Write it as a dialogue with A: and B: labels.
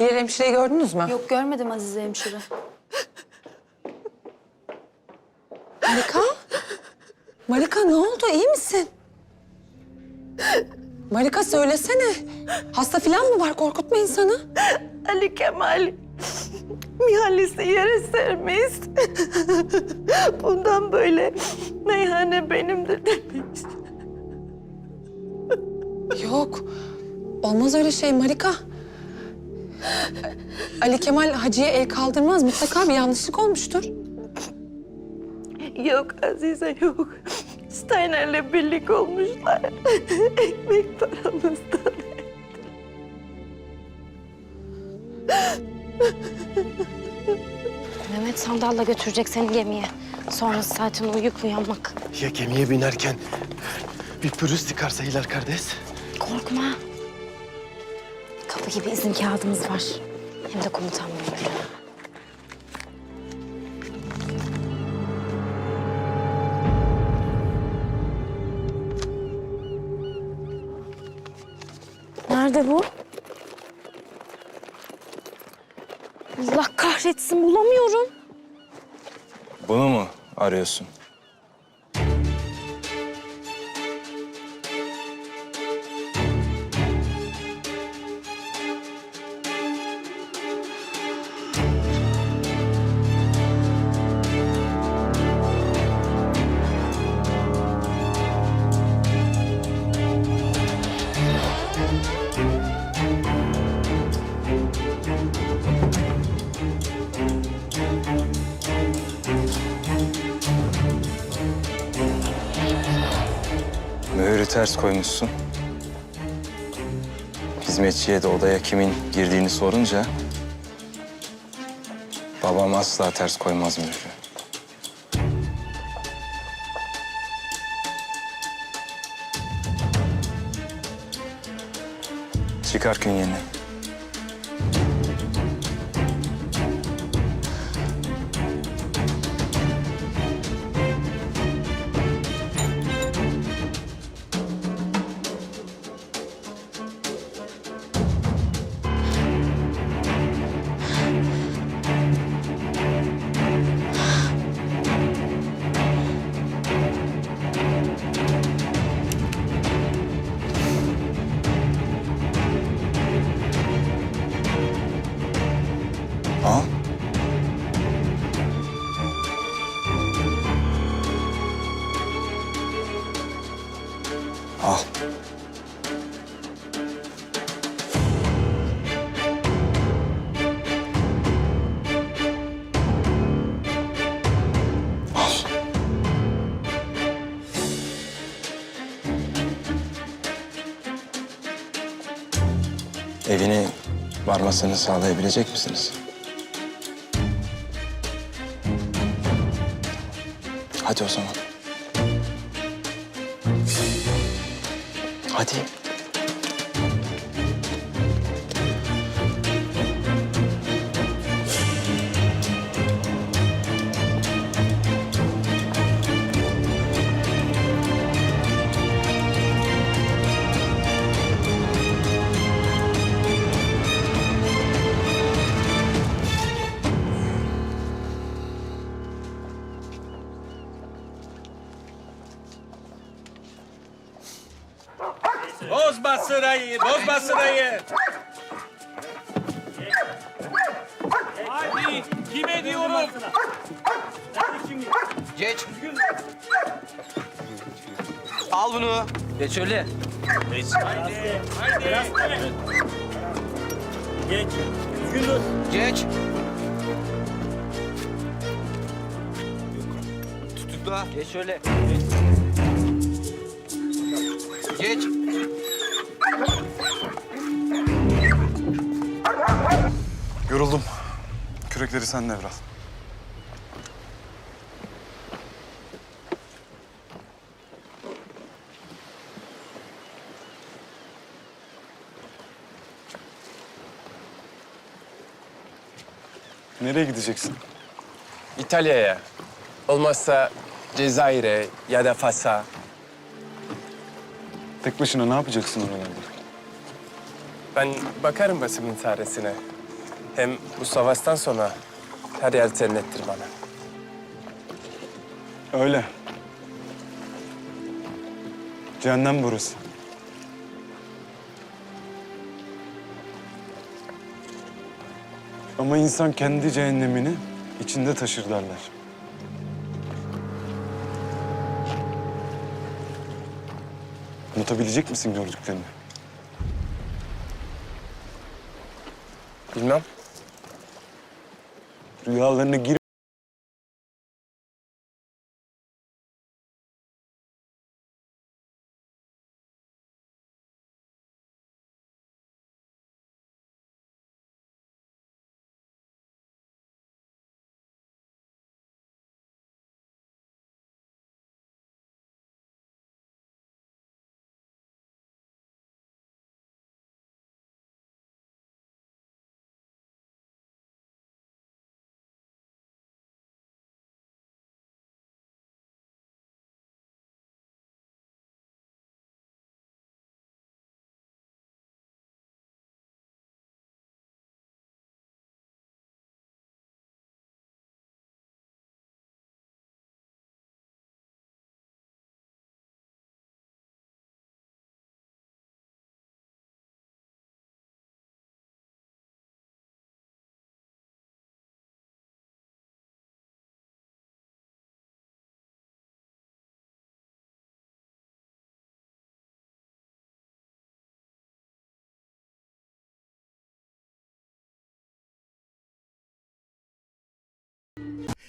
A: Hilal hemşireyi gördünüz mü?
B: Yok görmedim Azize hemşire.
A: Marika? Marika ne oldu? İyi misin? Marika söylesene. Hasta falan mı var? Korkutma insanı.
C: Ali Kemal Mihalisi yere sermiş. Bundan böyle meyhane benimdir demiş.
A: Yok. Olmaz öyle şey Marika. Ali Kemal Hacı'ya el kaldırmaz. Mutlaka bir yanlışlık olmuştur.
C: Yok Azize yok. Steiner'le birlik olmuşlar. Ekmek paramızdan.
B: Mehmet sandalla götürecek seni gemiye. Sonrası zaten uyuyup uyanmak.
D: Ya gemiye binerken bir pürüz çıkarsa Hilal kardeş?
B: Korkma. Kapı gibi izin kağıdımız var. Hem de komutan mühürlü. Nerede bu? Allah kahretsin bulamıyorum.
E: Bunu mu arıyorsun? Mühürü ters koymuşsun. Hizmetçiye de odaya kimin girdiğini sorunca... ...babam asla ters koymaz mühürü. Çıkar künyeni. Al. Evine varmasını sağlayabilecek misiniz? Hadi o zaman. Hadi.
F: Bozma sırayı, bozma sırayı. Hadi, kime diyorum?
G: Geç. Al bunu.
F: Geç öyle. Geç. Haydi, haydi. Geç. Düzgün dur.
G: Geç. Tutukla.
F: Geç şöyle.
G: Geç.
H: Yoruldum. Kürekleri sen devral. Nereye gideceksin?
I: İtalya'ya. Olmazsa Cezayir'e ya da Fas'a.
H: Tek başına ne yapacaksın oralarda?
I: Ben bakarım basımın çaresine. Hem bu savaştan sonra her yer cennettir bana.
H: Öyle. Cehennem burası. Ama insan kendi cehennemini içinde taşır derler. Unutabilecek misin gördüklerini?
I: Bilmem.
H: Rüyalarına gir